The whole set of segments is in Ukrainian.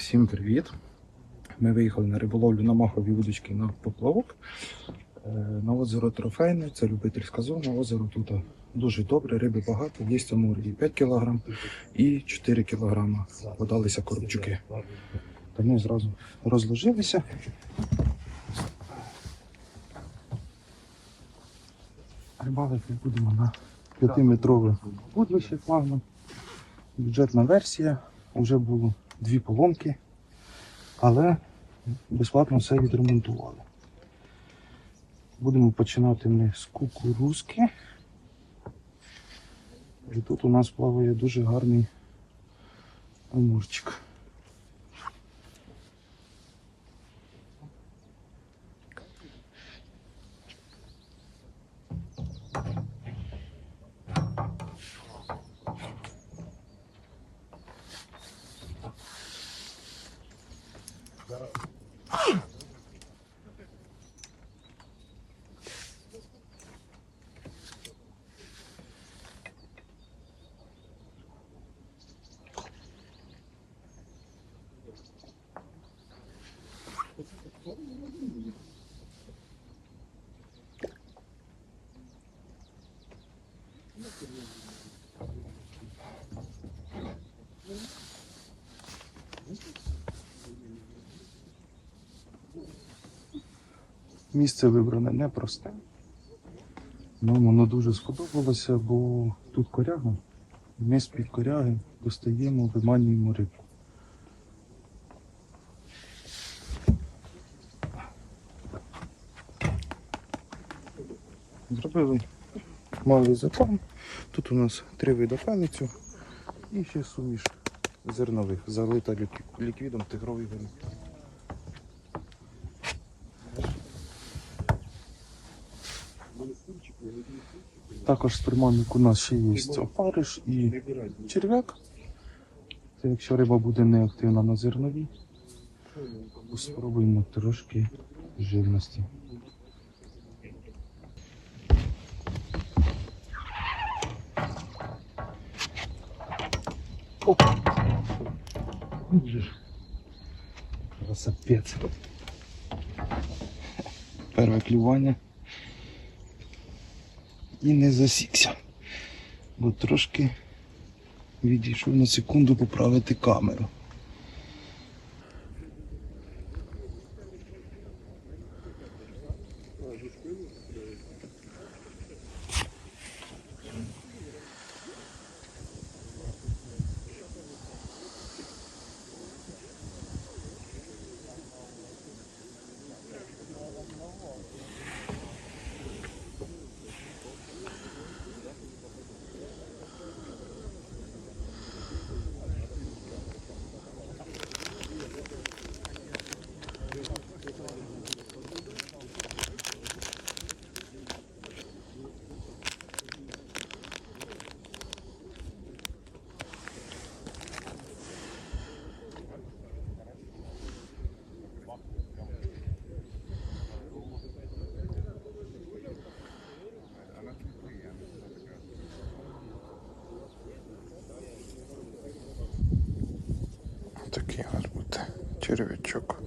Всім привіт! Ми виїхали на риболовлю на махові удочки на поплавок. Е, На озеро Трофейне, це любительська зона. Озеро тут дуже добре, риби багато. Є амур і 5 кг, і 4 кг. Подалися коробчуки. Та ми зразу розложилися. Рибалити будемо на 5-метрове вудлище плавно. Бюджетна версія. Вже було дві поломки, але безплатно все відремонтували. Будемо починати ми з кукурузки. І тут у нас плаває дуже гарний амурчик. Місце вибране непросте. Нам воно дуже сподобалося, бо тут коряга. Ми з-під коряги достаємо, виманюємо рибку. Зробили малий запам. Тут у нас три види пелицю і ще суміш зернових, залита ліквідом тигровий вино. Також з приманок у нас ще є опариш і черв'як. Це якщо риба буде неактивна на зернові, спробуємо трошки живності. Оп! Красапець. Перше клювання. І не засікся. Бо трошки відійшов на секунду поправити камеру. Такий у нас буде черв'ячок.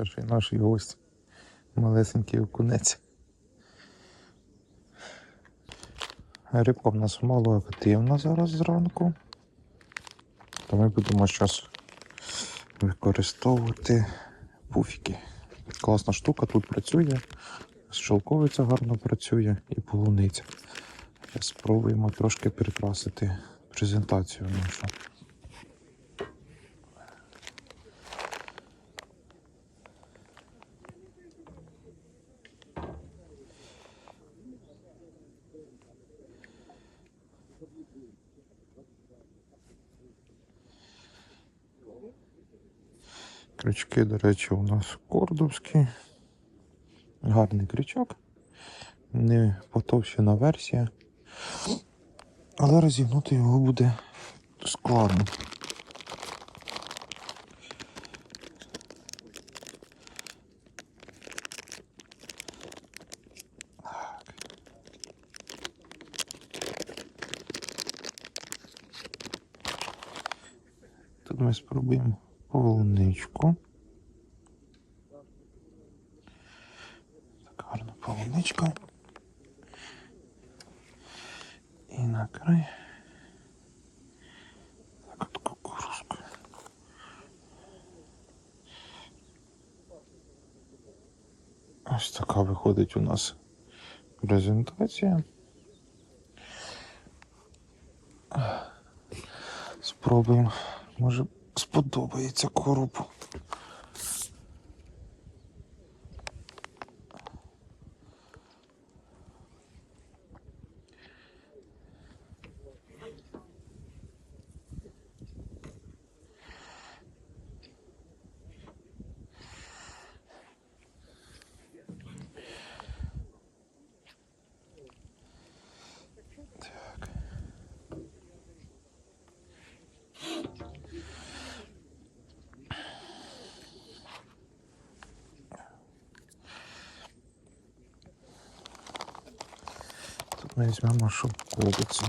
Перший наш гость. Малесенький окунець. Рибка в нас мало активна зараз зранку. То ми будемо зараз використовувати пуфіки. Класна штука тут працює. Шовковиця гарно працює і полуниця. Спробуємо трошки прикрасити презентацію нашу. Крючки, до речі, у нас кордовські. Гарний крючок. Не потовщена версія. Але розігнути його буде складно. Тут ми спробуємо полуничку. Так, гарна полуничка. І на край. Так от кукурузку. Ось така виходить у нас презентація. Спробуємо. Може сподобається коробу. Тут ми візьмемо шовковицю.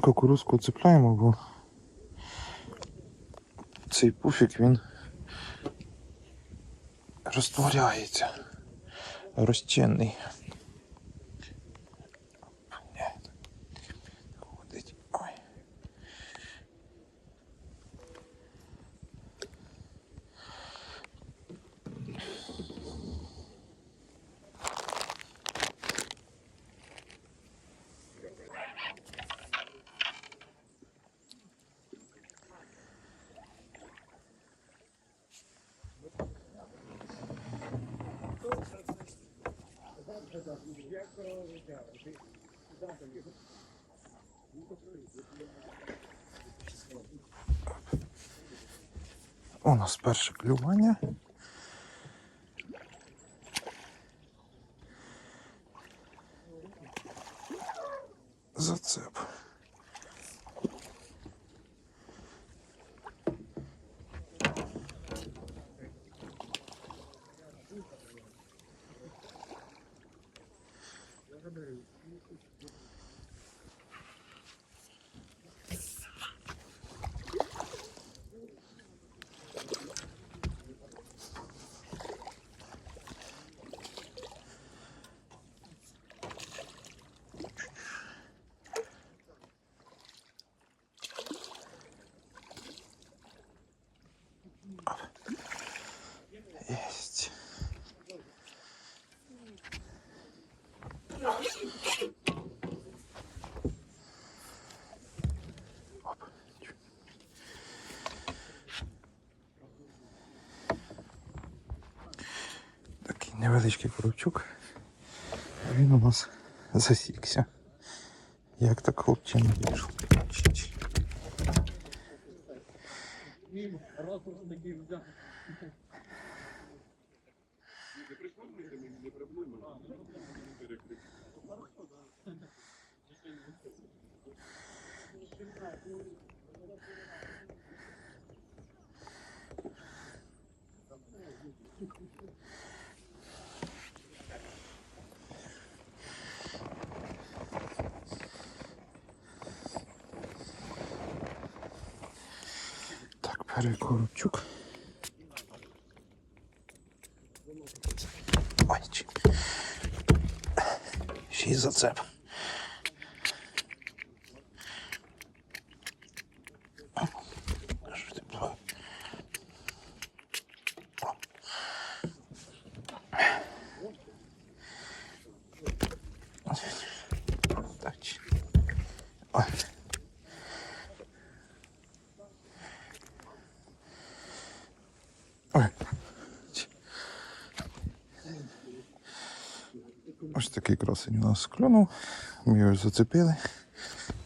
Кукурузку цепляємо, бо цей пуфік він розтворяється. Розчинний. У нас перше клювання. Зацеп. Есть. Оп. Такий невеличкий коробчук. Він у нас засікся. Як так хлопчина вийшов? Чич. Ігор Коробчук. Ой, чи- ще й зацеп. Ой. Ось такий красень у нас клюнув. Ми його зацепили.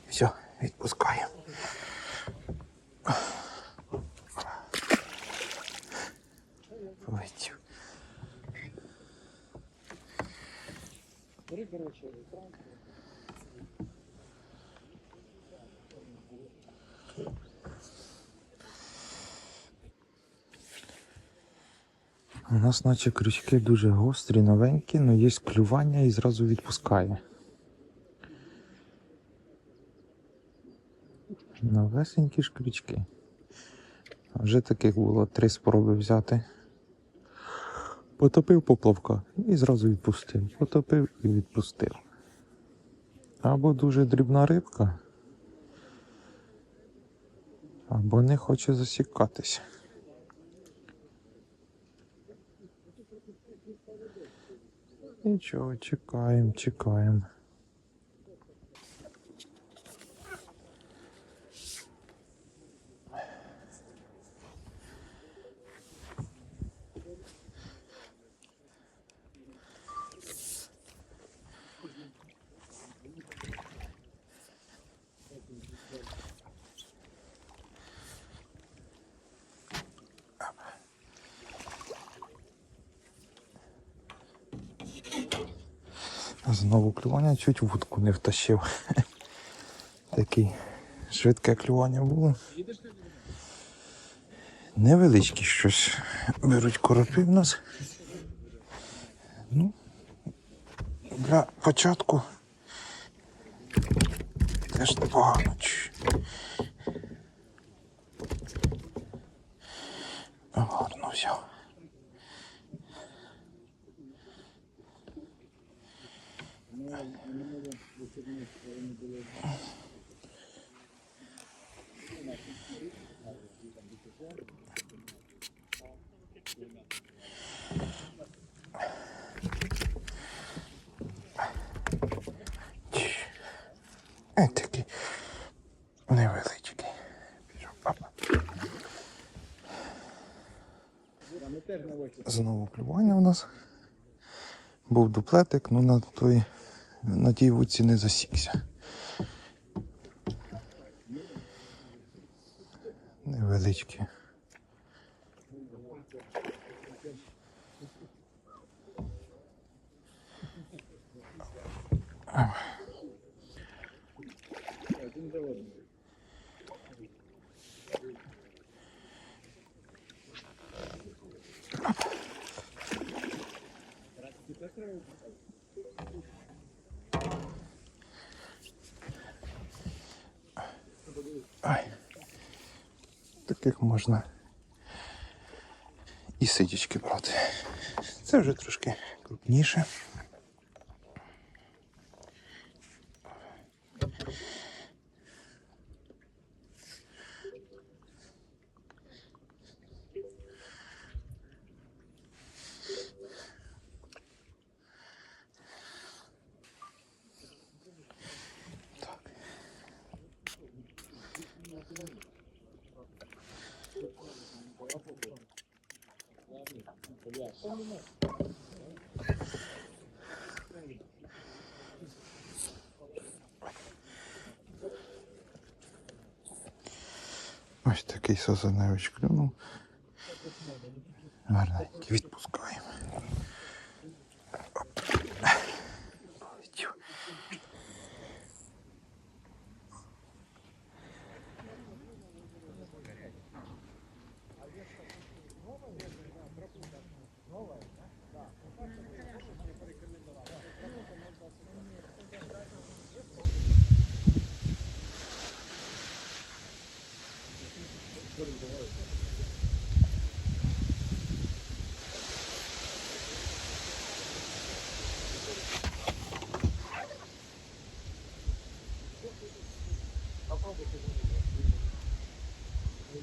Все, відпускаємо. Полетів. У наче крючки дуже гострі, новенькі, але є клювання і зразу відпускає. Новесенькі ж крючки. Вже таких було три спроби взяти. Потопив поплавка і зразу відпустив. Потопив і відпустив. Або дуже дрібна рибка, або не хоче засікатися. Нічого, чекаємо, чекаємо. Знову клювання, чуть вудку не втащив. Таке швидке клювання було. Невеличкі щось беруть коропи в нас. Ну, для початку теж непогано. Чш. Гарно взяв. Ось такий невеличкий. Пішов. Знову клювання у нас. Був дуплетик, ну на той на тій вудці не засікся. Невеличкі. Таких можна і сидячки брати. Це вже трошки крупніше. Ось такий сазаневич клюнув. Гарненький, відпускаємо.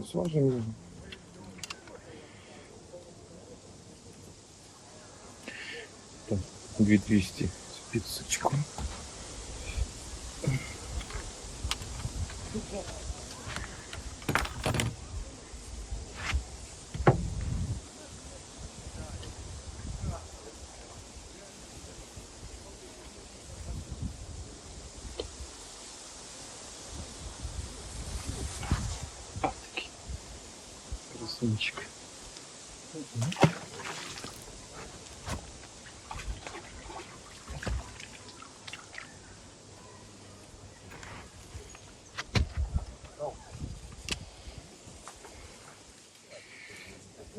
Ну, Зважимо його. Так, 2200 з підсачком. А, такий красунчик.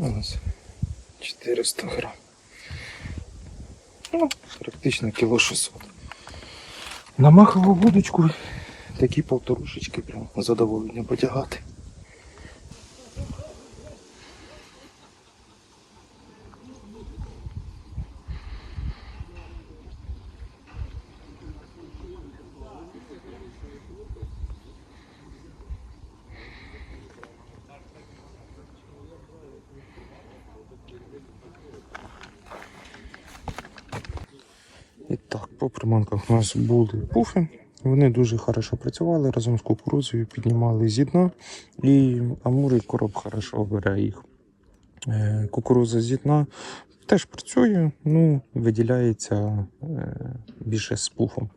У нас 400 грам. Ну, практично кіло 600. На махову вудочку такі полторушечки прям задоволення потягати. І так, по приманках у нас були пуфи. Вони дуже хорошо працювали разом з кукурудзою, піднімали зі дна. І Амур і короб хорошо бере їх. Е, Кукурудза зі дна теж працює, ну, виділяється е, більше з пуфом.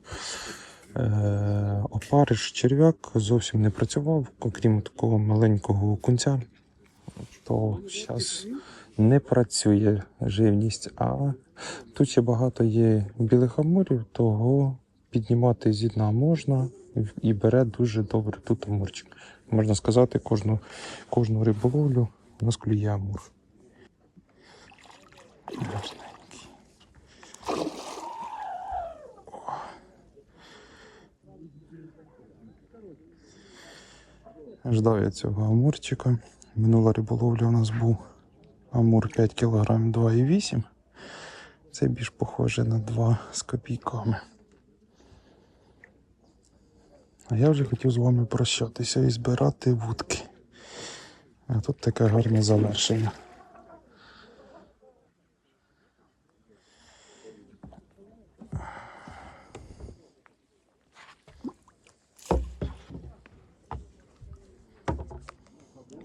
Е, Опариш черв'як зовсім не працював, окрім такого маленького кунця. То зараз не працює живність, а Тут ще багато є білих амурів, того піднімати зі дна можна і бере дуже добре тут амурчик. Можна сказати, кожну, кожну риболовлю у нас клює амур. Ждав я цього амурчика. Минула риболовля у нас був амур 5 кг 2,8 це більш похоже на 2 з копійками. А я вже хотів з вами прощатися і збирати вудки. А тут таке гарне завершення.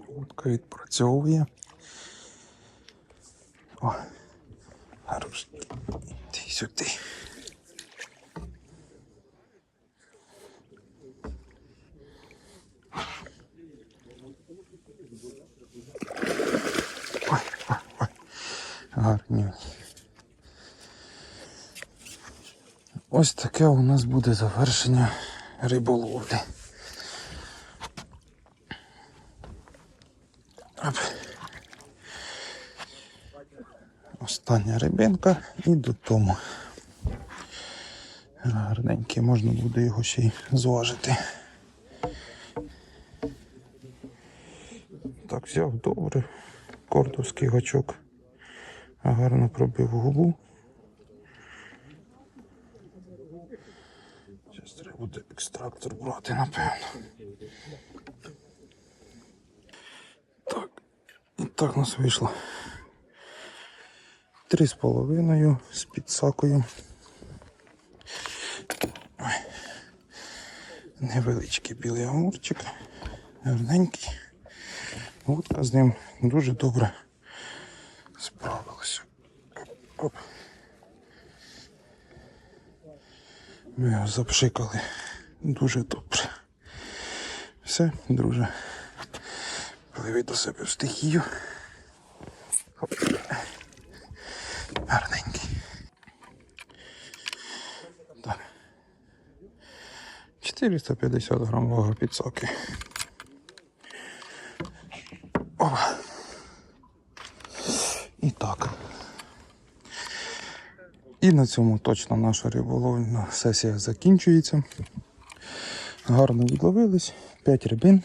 Вудка відпрацьовує. О. Хорош. Ти сюди. Гарні. Ось таке у нас буде завершення риболовлі. Оп. Остання рибинка і додому. Гарненький, можна буде його ще й зважити. Так, взяв добре. Кордовський гачок. Гарно пробив губу. Зараз треба буде екстрактор брати, напевно. Так. І так у нас вийшло. Три з половиною з підсакою. Невеличкий білий амурчик. Гарненький. Вудка з ним дуже добре справилася. Оп. Ми його запшикали дуже добре. Все, друже. Пливи до себе в стихію. Оп. Гарненький. Так. 450 грам вага підсоки. Опа. І так. І на цьому точно наша риболовна сесія закінчується. Гарно відловились. 5 рибин.